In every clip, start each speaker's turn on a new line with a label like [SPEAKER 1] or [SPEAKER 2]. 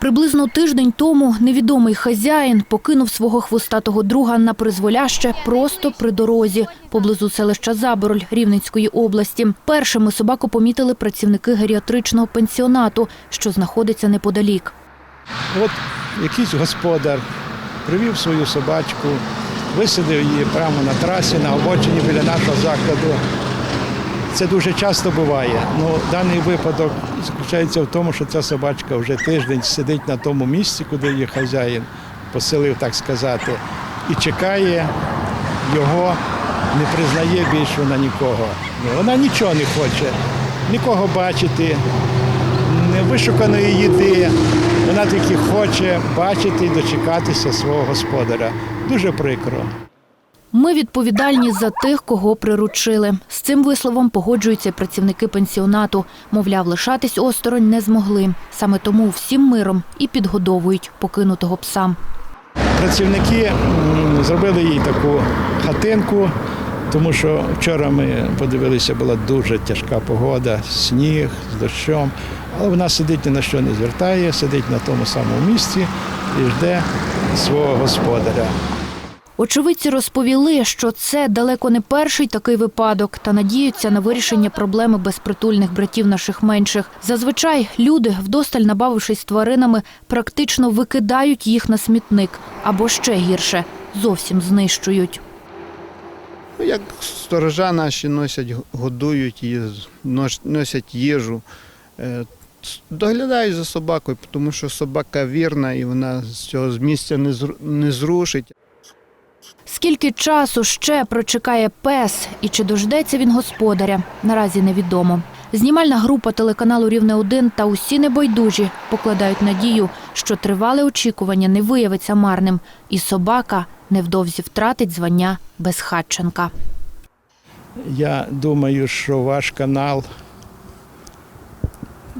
[SPEAKER 1] Приблизно тиждень тому невідомий хазяїн покинув свого хвостатого друга на призволяще просто при дорозі поблизу селища Забороль Рівненської області. Першими собаку помітили працівники геріатричного пенсіонату, що знаходиться неподалік.
[SPEAKER 2] От якийсь господар привів свою собачку, висадив її прямо на трасі, на обочині біля нашого закладу. Це дуже часто буває. Ну, даний випадок заключається в тому, що ця собачка вже тиждень сидить на тому місці, куди її хазяїн поселив, так сказати, і чекає його, не признає більше на нікого. Ну, Вона нічого не хоче, нікого бачити, невишуканої їди. Вона тільки хоче бачити і дочекатися свого господаря. Дуже прикро.
[SPEAKER 1] Ми відповідальні за тих, кого приручили. З цим висловом погоджуються працівники пенсіонату. Мовляв, лишатись осторонь не змогли. Саме тому всім миром і підгодовують покинутого пса.
[SPEAKER 2] Працівники зробили їй таку хатинку, тому що вчора ми подивилися, була дуже тяжка погода, сніг з дощом. Але вона сидить ні на що не звертає, сидить на тому самому місці і жде свого господаря.
[SPEAKER 1] Очевидці розповіли, що це далеко не перший такий випадок, та надіються на вирішення проблеми безпритульних братів наших менших. Зазвичай люди, вдосталь набавившись тваринами, практично викидають їх на смітник або ще гірше зовсім знищують.
[SPEAKER 3] Як сторожа наші носять, годують її, носять їжу. Е, Доглядають за собакою, тому що собака вірна і вона з цього місця не зрушить.
[SPEAKER 1] Скільки часу ще прочекає пес і чи дождеться він господаря, наразі невідомо. Знімальна група телеканалу Рівне 1 та усі небайдужі покладають надію, що тривале очікування не виявиться марним, і собака невдовзі втратить звання безхатченка.
[SPEAKER 2] Я думаю, що ваш канал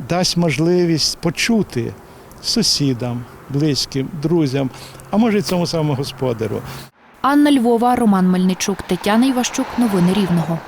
[SPEAKER 2] дасть можливість почути сусідам, близьким, друзям, а може й цьому самому господарю.
[SPEAKER 1] Анна Львова, Роман Мельничук, Тетяна Іващук. Новини Рівного.